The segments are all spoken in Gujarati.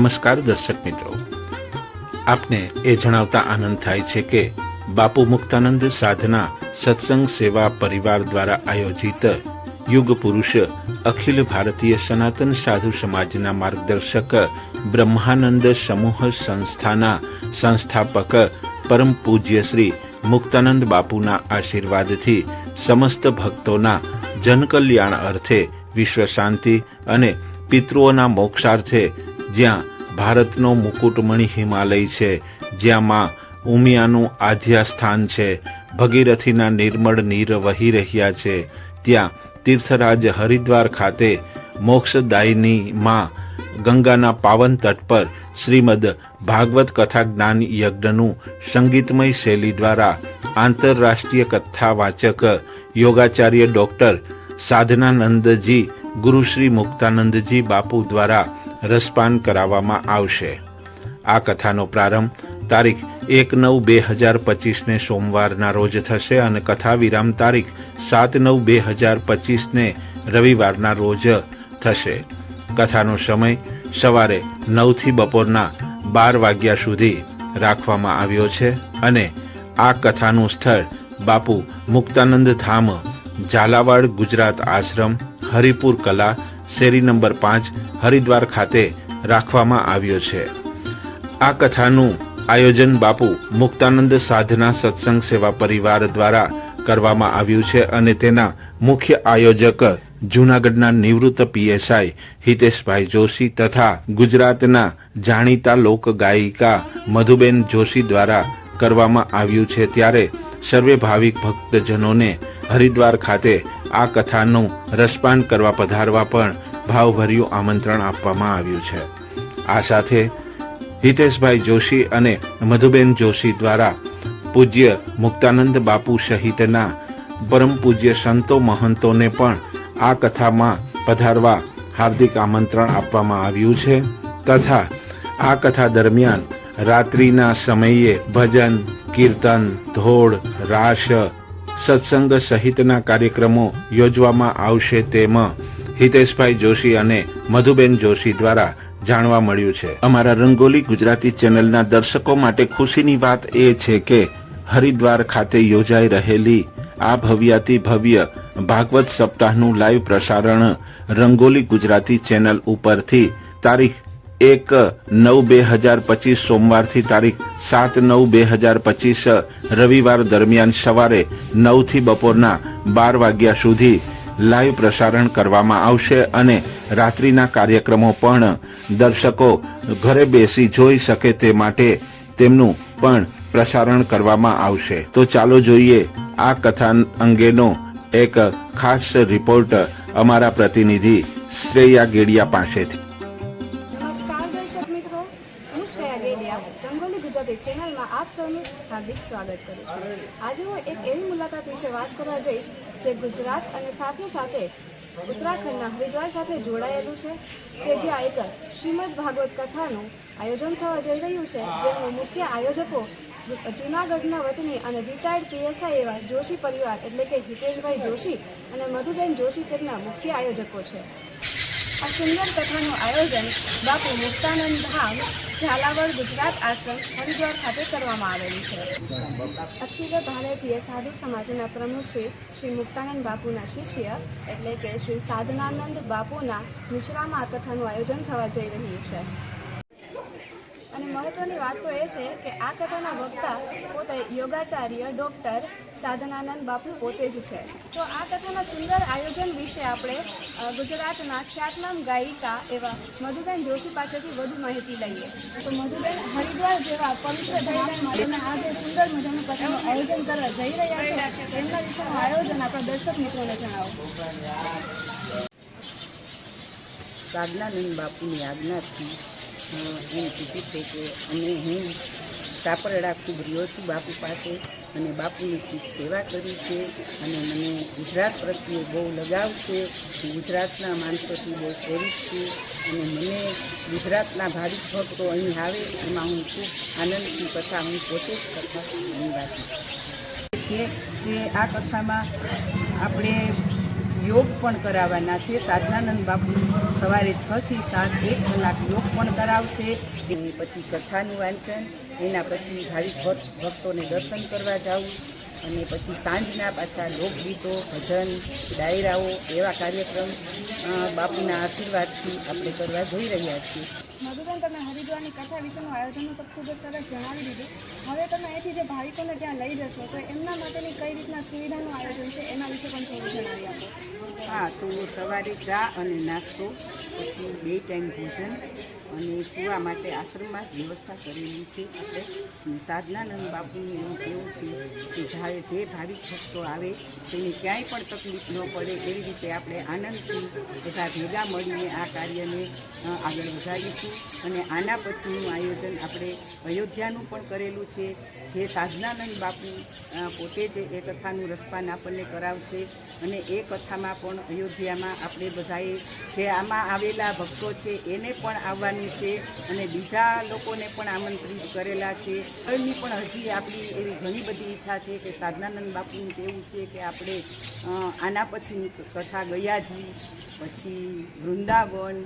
નમસ્કાર દર્શક મિત્રો. આપને એ જણાવતા આનંદ થાય છે કે બાપુ મુક્તાનંદ સાધના સત્સંગ સેવા પરિવાર દ્વારા આયોજિત યુગ પુરુષ અખિલ ભારતીય સનાતન સાધુ સમાજના માર્ગદર્શક બ્રહ્માનંદ સમૂહ સંસ્થાના સંસ્થાપક પરમ પૂજ્ય શ્રી મુક્તાનંદ બાપુના આશીર્વાદથી સમસ્ત ભક્તોના જનકલ્યાણ અર્થે વિશ્વ શાંતિ અને પિતૃઓના મોક્ષાર્થે જ્યાં ભારતનો મુકુટમણિ હિમાલય છે જ્યાં ઉમિયાનું આધ્યા સ્થાન છે, ભગીરથીના નિર્મળ નીર વહી રહ્યા છે. ત્યાં તીર્થરાજ હરિદ્વાર ખાતે મોક્ષદાયની માં ગંગાના પાવન તટ પર શ્રીમદ ભાગવત કથા જ્ઞાન યજ્ઞનું સંગીતમય શૈલી દ્વારા આંતરરાષ્ટ્રીય કથા વાચક યોગાચાર્ય ડોક્ટર સાધનાનંદજી, ગુરુશ્રી મુક્તાનંદજી બાપુ દ્વારા રસપાન કરાવવામાં આવશે. આ કથાનો પ્રારંભ તારીખ એક નવ બે હજાર પચીસને સોમવારના રોજ થશે અને કથા વિરામ તારીખ સાત નવ બે હજાર પચીસને રવિવારના રોજ થશે. કથાનો સમય સવારે નવથી બપોરના બાર વાગ્યા સુધી રાખવામાં આવ્યો છે અને આ કથાનું સ્થળ બાપુ મુક્તાનંદ ધામ, ઝાલાવાડ ગુજરાત આશ્રમ, હરિપુર કલા શેરી નંબર પાંચ હરિદ્વાર ખાતે રાખવામાં આવ્યો છે. આ કથાનું આયોજન બાપુ મુક્તાનંદ સાધના સત્સંગ સેવા પરિવાર દ્વારા કરવામાં આવ્યું છે અને તેના મુખ્ય આયોજક જૂનાગઢના નિવૃત્ત પીએસઆઈ હિતેશભાઈ જોશી તથા ગુજરાતના જાણીતા લોક ગાયિકા મધુબેન જોશી દ્વારા કરવામાં આવ્યું છે. ત્યારે સર્વે ભાવિક ભક્તજનોને હરિદ્વાર ખાતે આ કથાનું રસપાન કરવા પધારવા પણ ભાવભર્યું આમંત્રણ આપવામાં આવ્યું છે. આ સાથે હિતેશભાઈ જોશી અને મધુબેન જોશી દ્વારા પૂજ્ય મુક્તાનંદ બાપુ સહિતના પરમ પૂજ્ય સંતો મહંતોને પણ આ કથામાં પધારવા હાર્દિક આમંત્રણ આપવામાં આવ્યું છે તથા આ કથા દરમિયાન રાત્રિના સમયે ભજન, કીર્તન, ધોળ, રાસ સત્સંગ સહિતના કાર્યક્રમો યોજવામાં આવશે તેમ હિતેશભાઈ જોશી અને મધુબેન જોશી દ્વારા જાણવા મળ્યું છે. અમારા રંગોલી ગુજરાતી ચેનલના દર્શકો માટે ખુશીની વાત એ છે કે હરિદ્વાર ખાતે યોજાઈ રહેલી આ ભવ્યાતિ ભવ્ય ભાગવત સપ્તાહનું લાઈવ પ્રસારણ રંગોલી ગુજરાતી ચેનલ ઉપરથી તારીખ એક નવ બે હજાર પચીસ સોમવારથી તારીખ સાત નવ બે હજાર પચીસ રવિવાર દરમિયાન સવારે નવથી બપોરના બાર વાગ્યા સુધી લાઈવ પ્રસારણ કરવામાં આવશે અને રાત્રિના કાર્યક્રમો પણ દર્શકો ઘરે બેસી જોઈ શકે તે માટે તેમનું પણ પ્રસારણ કરવામાં આવશે. તો ચાલો જોઈએ આ કથા અંગેનો એક ખાસ રિપોર્ટ અમારા પ્રતિનિધિ શ્રેયા ગેડિયા પાસેથી. સૌનું હાર્દિક સ્વાગત કરું છું. આજે હું એક એવી મુલાકાત વિશે વાત કરવા જઈશ જે ગુજરાત અને સાથે સાથે ઉત્તરાખંડના હરિદ્વાર સાથે જોડાયેલું છે કે જે એક શ્રીમદ ભાગવત કથાનું આયોજન થવા જઈ રહ્યું છે. જેનું મુખ્ય આયોજકો જૂનાગઢના વતની અને રિટાયર્ડ પીએસઆઈ એવા જોશી પરિવાર, એટલે કે હિતેશભાઈ જોશી અને મધુબેન જોશી તેમના મુખ્ય આયોજકો છે. આ સુંદર કથાનું આયોજન બાપુ મુક્તાનંદ ધામ, ઝાલાવાડ ગુજરાત આશ્રમ, હરિદ્વાર ખાતે કરવામાં આવેલું છે. અખિલ ભારતીય સાધુ સમાજના પ્રમુખ શ્રી શ્રી મુક્તાનંદ બાપુના શિષ્ય એટલે કે શ્રી સાધનાનંદ બાપુના નિશ્રામાં આ કથાનું આયોજન થવા જઈ રહ્યું છે. અને મહત્વની વાત તો એ છે કે આ કથાના વક્તા પોતે યોગાચાર્ય ડૉક્ટર સાધનાનંદ બાપુ પોતે જ છે. તો આ કથાના સુંદર આયોજન વિશે આપણે ગુજરાતના ખ્યાતનામ ગાયિકા એવા મધુબેન જોશી પાસેથી વધુ માહિતી લઈએ. તો મધુબેન હરિદ્વાર જેવા પવિત્ર તમે આ જે સુંદર મજાનું કથાનું આયોજન કરવા જઈ રહ્યા છે. એમના વિશેનું આયોજન આપણા દર્શક મિત્રોને જણાવો. સાધનાનંદ બાપુની આજ્ઞાથી એમ કીધું છે કે અમે હું સાપરડા ખૂબ રહ્યો છું બાપુ પાસે અને બાપુની ખૂબ સેવા કરી છે અને મને ગુજરાત પ્રત્યે બહુ લગાવ છે. હું ગુજરાતના માણસોથી બહુ પ્રેરિત છું અને મને ગુજરાતના ભાવિક ભક્તો અહીં આવે, એમાં હું ખૂબ આનંદથી કથા હું પોતે જ કથા અનુવાદી છે. કે આ કથામાં આપણે યોગ પણ કરાવવાના છે. સાધનાનંદ બાપુ સવારે છથી સાત એક કલાક યોગ પણ કરાવશે. એની પછી કથાનું વાંચન એના પછી ભાવિક ભક્ત- ભક્તોને દર્શન કરવા જવું અને પછી સાંજના પાછા લોકગીતો ભજન ડાયરાઓ એવા કાર્યક્રમ બાપુના આશીર્વાદથી આપણે કરવા જઈ રહ્યા છીએ. મધુબેન તમે હરિદ્વારની કથા વિશેનું આયોજન તો ખૂબ જ સરસ જણાવી દીધું. હવે તમે અહીંથી જે ભાવિકોને ત્યાં લઈ જશો તો એમના માટેની કઈ રીતના સુવિધાનું આયોજન છે? એના વિશે પણ થોડું જણાવી આપો. હા તો સવારે ચા અને નાસ્તો પછી બે ટાઈમ ભોજન અને સુવા માટે આશ્રમમાં જ વ્યવસ્થા કરેલી છે. આપણે સાધનાનંદ બાપુનું એવું કેવું છે કે જ્યારે જે ભાવિક ભક્તો આવે, તેને ક્યાંય પણ તકલીફ ન પડે એવી રીતે આપણે આનંદથી બધા ભેગા મળીને આ કાર્યને આગળ વધારીશું. અને આના પછીનું આયોજન આપણે અયોધ્યાનું પણ કરેલું છે. જે સાધનાનંદ બાપુ પોતે જ એ કથાનું રસપાન આપણને કરાવશે. અને એ કથામાં પણ અયોધ્યામાં આપણે બધાએ જે આમાં આવેલા ભક્તો છે, એને પણ આવવાનું છે અને બીજા લોકોને પણ આમંત્રિત કરેલા છે. એમની પણ હજી આપણી એવી ઘણી બધી ઈચ્છા છે કે સાધનાનંદ બાપુનું કહેવું છે કે આપણે આના પછીની કથા ગયાજી, પછી વૃંદાવન,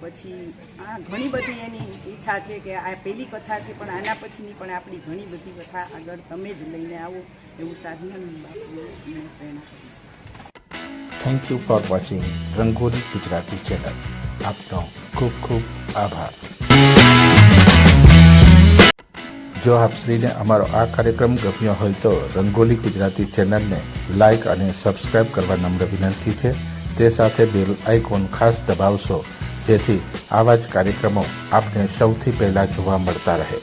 પછી આ ઘણી બધી એની ઈચ્છા છે કે આ પહેલી કથા છે, પણ આના પછીની પણ આપણી ઘણી બધી કથા આગળ તમે જ લઈને આવો એવું સાધનાનંદ બાપુને પ્રેરણા કરી thank you for watching Rangoli Gujarati channel આપનો ખૂબ ખૂબ આભાર. જો આપ શ્રીને અમારો આ કાર્યક્રમ ગમ્યો હોય તો રંગોલી ગુજરાતી ચેનલને લાઇક અને સબસ્ક્રાઇબ કરવા નમ્ર વિનંતી છે. તે સાથે બેલ આઇકોન ખાસ દબાવશો, જેથી આવા જ કાર્યક્રમો આપને સૌથી પહેલાં જોવા મળતા રહે.